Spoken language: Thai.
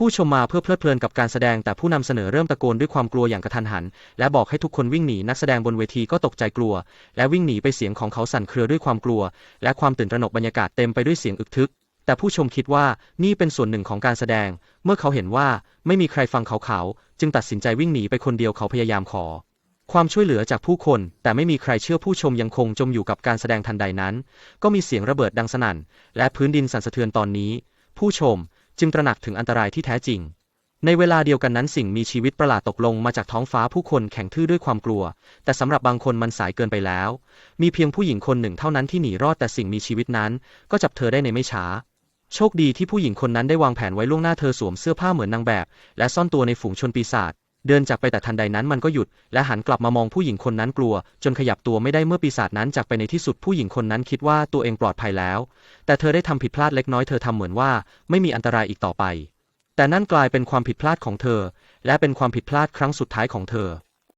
ผู้ชมมาเพื่อเพลิดเพลินกับการแสดงแต่ผู้นำเสนอเริ่มตะโกนด้วยความกลัวอย่างกระทันหัน และบอกให้ทุกคนวิ่งหนีนักแสดงบนเวทีก็ตกใจกลัว และวิ่งหนีไปเสียงของเขาสั่นเครือด้วยความกลัว และความตื่นตระหนกบรรยากาศเต็มไปด้วยเสียงอึกทึก แต่ผู้ชมคิดว่านี่เป็นส่วนหนึ่งของการแสดง เมื่อเขาเห็นว่าไม่มีใครฟังเขาเขาจึงตัดสินใจวิ่งหนีไปคนเดียวเขาพยายามขอ ความช่วยเหลือจากผู้คน แต่ไม่มีใครเชื่อผู้ชมยังคงจมอยู่กับการแสดงทันใดนั้น ก็มีเสียงระเบิดดังสนั่น และพื้นดินสั่นสะเทือนตอนนี้ ผู้ชม จึงตระหนักถึงอันตรายที่แท้จริง ในเวลาเดียวกันนั้นสิ่งมีชีวิตประหลาดตกลงมาจากท้องฟ้าผู้คนแข็งทื่อด้วยความกลัว แต่สำหรับบางคนมันสายเกินไปแล้ว มีเพียงผู้หญิงคนหนึ่งเท่านั้นที่หนีรอดแต่สิ่งมีชีวิตนั้น ก็จับเธอได้ในไม่ช้า โชคดีที่ผู้หญิงคนนั้นได้วางแผนไว้ล่วงหน้าเธอสวมเสื้อผ้าเหมือนนางแบบ และซ่อนตัวในฝูงชนปีศาจ เดินจากไปแต่ทันใดนั้นมันก็หยุด และหันกลับมามองผู้หญิงคนนั้นกลัว จนขยับตัวไม่ได้เมื่อปีศาจนั้นจากไปในที่สุดผู้หญิงคนนั้นคิดว่าตัวเองปลอดภัยแล้ว แต่เธอได้ทำผิดพลาดเล็กน้อยเธอทำเหมือนว่าไม่มีอันตรายอีกต่อไป แต่นั่นกลายเป็นความผิดพลาดของเธอ และเป็นความผิดพลาดครั้งสุดท้ายของเธอ